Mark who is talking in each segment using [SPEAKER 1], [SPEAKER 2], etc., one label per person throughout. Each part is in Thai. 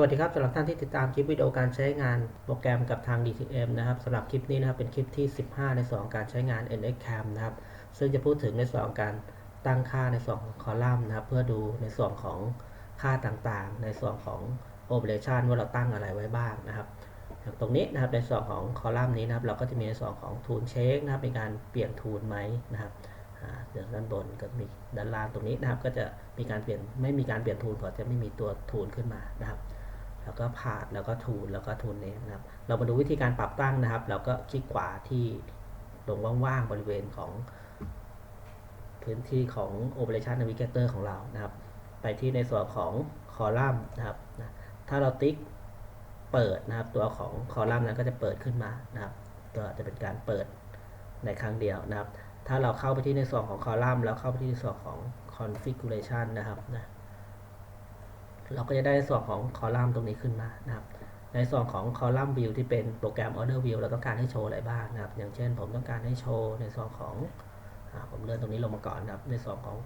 [SPEAKER 1] วัสดีครับสำหรับท่านที่ติดตามคลิปวิดีโอการใช้งานโปรแกรมกับทาง DTM นะครับสำหรับคลิปนี้นะครับเป็นคลิปที่ 15 ในส่วนการใช้งาน NXCam นะครับซึ่งจะพูดถึงในส่วนการตั้งค่าในส่วนของคอลัมน์นะครับ เพื่อดูในส่วนของค่าต่างๆ ในส่วนของ Operation ว่าเราตั้งอะไรไว้บ้างนะครับอย่างตรงนี้นะครับในส่วนของคอลัมน์นี้นะครับ เราก็จะมีในส่วนของทูนเช็คนะครับเป็นการเปลี่ยนทูนไหมนะครับอ่าเดี๋ยวด้านบนก็มีด้านล่างตรงนี้นะครับ ก็จะมีการเปลี่ยนไม่มีการเปลี่ยนทูนเพราะจะไม่มีตัวทูนขึ้นมานะครับ แล้วก็พาดแล้วก็ทูนแล้วก็ทูนเนมนะครับ เรามาดูวิธีการปรับตั้งนะครับ เราก็คลิกขวาที่ตรงว่างๆบริเวณของพื้นที่ของ Operation Navigator ของเรานะครับ ไปที่ในส่วนของคอลัมน์นะครับ ถ้าเราติ๊กเปิดนะครับ ตัวของคอลัมน์นั้นก็จะเปิดขึ้นมานะครับ ก็จะเป็นการเปิดในครั้งเดียวนะครับ ถ้าเราเข้าไปที่ในส่วนของคอลัมน์แล้วเข้าไปที่ในส่วนของ configuration นะครับนะ เราก็จะได้ส่วนของคอลัมน์ตรงนี้ขึ้นมานะครับ ในส่วนของคอลัมน์ view ที่เป็นโปรแกรม order view เราต้องการให้โชว์อะไรบ้างนะครับ อย่างเช่น ผมต้องการให้โชว์ในส่วนของอผมเลื่อนตรงนี้ลงมาก่อนนะครับ ในส่วนของ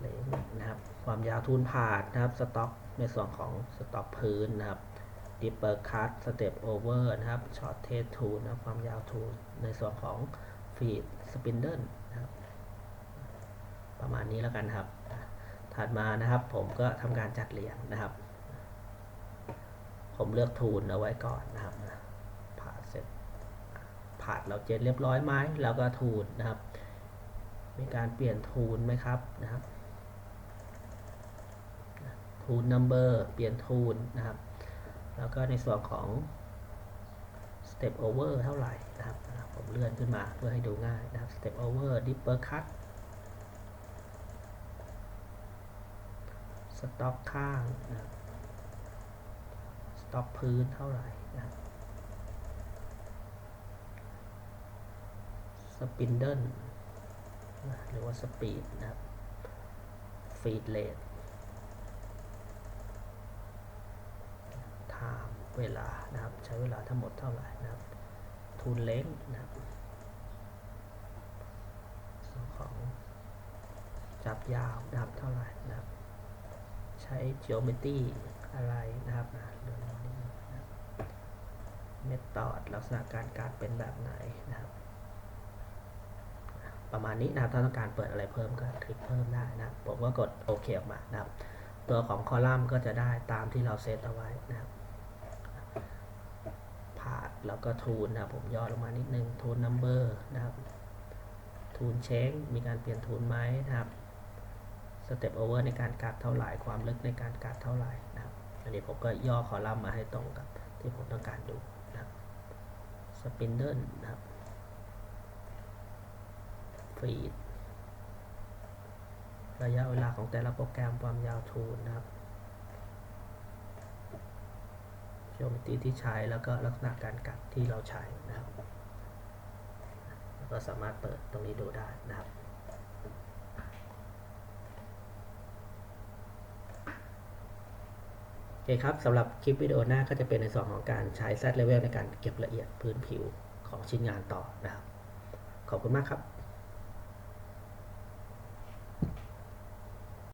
[SPEAKER 1] เลนนะครับ ความยาวทูนผ่านนะครับ สต็อก ในส่วนของสต็อกพื้นนะครับ deeper cut step over นะครับ short tail tool นะคความยาวทูลในส่วนของ feed spindle นะครับ ประมาณนี้แล้วกันครับ ถัดมานะครับผมก็ทำการจัดเรียงนะครับ ผมเลือกทูลเอาไว้ก่อนนะครับผ่าเสร็จผ่าดเราเจนเรียบร้อยไหมแล้วก็ทูลนะครับ มีการเปลี่ยนทูลไหมครับนะครับทูล number เปลี่ยนทูลนะครับ แล้วก็ในส่วนของ step over เท่าไหร่นะครับ ผมเลื่อนขึ้นมาเพื่อให้ดูง่ายนะครับ step over dipper cut สต็อกข้างนะสต็อกพื้นเท่าไหร่นะสปินเดิลหรือว่าสปีดนะฟีดเลท time เวลานะครับ ใช้เวลาทั้งหมดเท่าไหร่นะครับทูนเล้งนะครับของจับยาวนะครับเท่าไหร่นะครับ ใช้ geometry อะไรนะครับเรืองนี้นะครับ method ลักษณะการการเป็นแบบไหนนะครับ ประมาณนี้นะครับถ้าต้องการเปิดอะไรเพิ่มก็คลิกเพิ่มได้นะผมก็กดโอเคออกมานะครับ ตัวของคอลัมน์ก็จะได้ตามที่เราเซตเอาไว้นะครับพาดแล้วก็ทูนนะครับผมย่อลงมานิดนึงทูนนัมเบอร์นะครับทูนเช็คมีการเปลี่ยนทูนไหมนะครับ เต็ปโอเวอร์ในการกัดเท่าไหร่ความลึกในการกัดเท่าไหร่นะครับอันนี้ผมก็ย่อคอลัมน์มาให้ตรงกับที่ผมต้องการดูนะครับสปินเดิลนะครับฟีดระยะเวลาของแต่ละโปรแกรมความยาวทูนนะครับ geometry ที่ใช้แล้วก็ลักษณะการกัดที่เราใช้นะครับแล้วก็สามารถเปิดตรงนี้ดูได้นะครับ โอเคครับสำหรับคลิปวิดีโอหน้าก็จะเป็นในส่วนของการใช้ Z level ในการเก็บละเอียดพื้นผิวของชิ้นงานต่อนะครับ ขอบคุณมากครับ